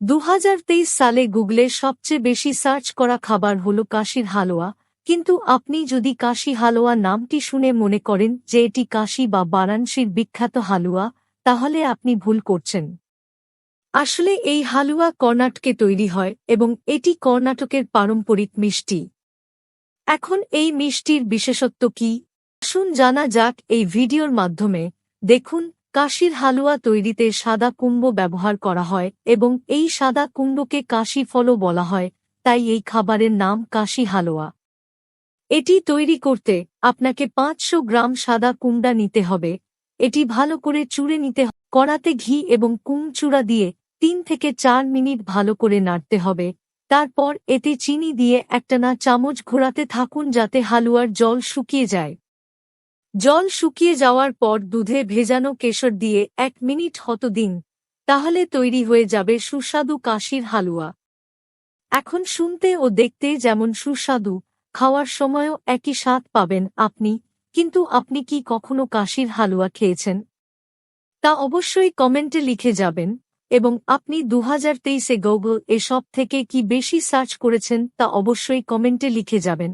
দু হাজার তেইশ সালে গুগলে সবচেয়ে বেশি সার্চ করা খাবার হল কাশির হালুয়া, কিন্তু আপনি যদি কাশি হালুয়া নামটি শুনে মনে করেন যে এটি কাশি বা বারাণসীর বিখ্যাত হালুয়া, তাহলে আপনি ভুল করছেন। আসলে এই হালুয়া কর্ণাটকে তৈরি হয় এবং এটি কর্ণাটকের পারম্পরিক মিষ্টি। এখন এই মিষ্টির বিশেষত্ব কি? আসুন জানা যাক এই ভিডিওর মাধ্যমে। দেখুন কাশির হালুয়া তৈরিতে সাদা কুম্ভ ব্যবহার করা হয় এবং এই সাদা কুম্ভকে কাশি ফলও বলা হয়, তাই এই খাবারের নাম কাশি হালুয়া। এটি তৈরি করতে আপনাকে পাঁচশো গ্রাম সাদা কুমড়া নিতে হবে। এটি ভালো করে চুড়ে নিতে কড়াতে ঘি এবং কুম চূড়া দিয়ে তিন থেকে চার মিনিট ভালো করে নাড়তে হবে। তারপর এতে চিনি দিয়ে একটানা চামচ ঘোরাতে থাকুন যাতে হালুয়ার জল শুকিয়ে যায়। জল শুকিয়ে যাওয়ার পর দুধে ভেজানো কেশর দিয়ে এক মিনিট হত দিন, তাহলে তৈরি হয়ে যাবে সুস্বাদু কাশির হালুয়া। এখন শুনতে ও দেখতে যেমন সুস্বাদু, খাওয়ার সময়ও একই স্বাদ পাবেন আপনি, কিন্তু আপনি কি কখনো কাশির হালুয়া খেয়েছেন? তা অবশ্যই কমেন্টে লিখে যাবেন, এবং আপনি দু হাজার তেইশে গুগল এসব থেকে কি বেশি সার্চ করেছেন তা অবশ্যই কমেন্টে লিখে যাবেন।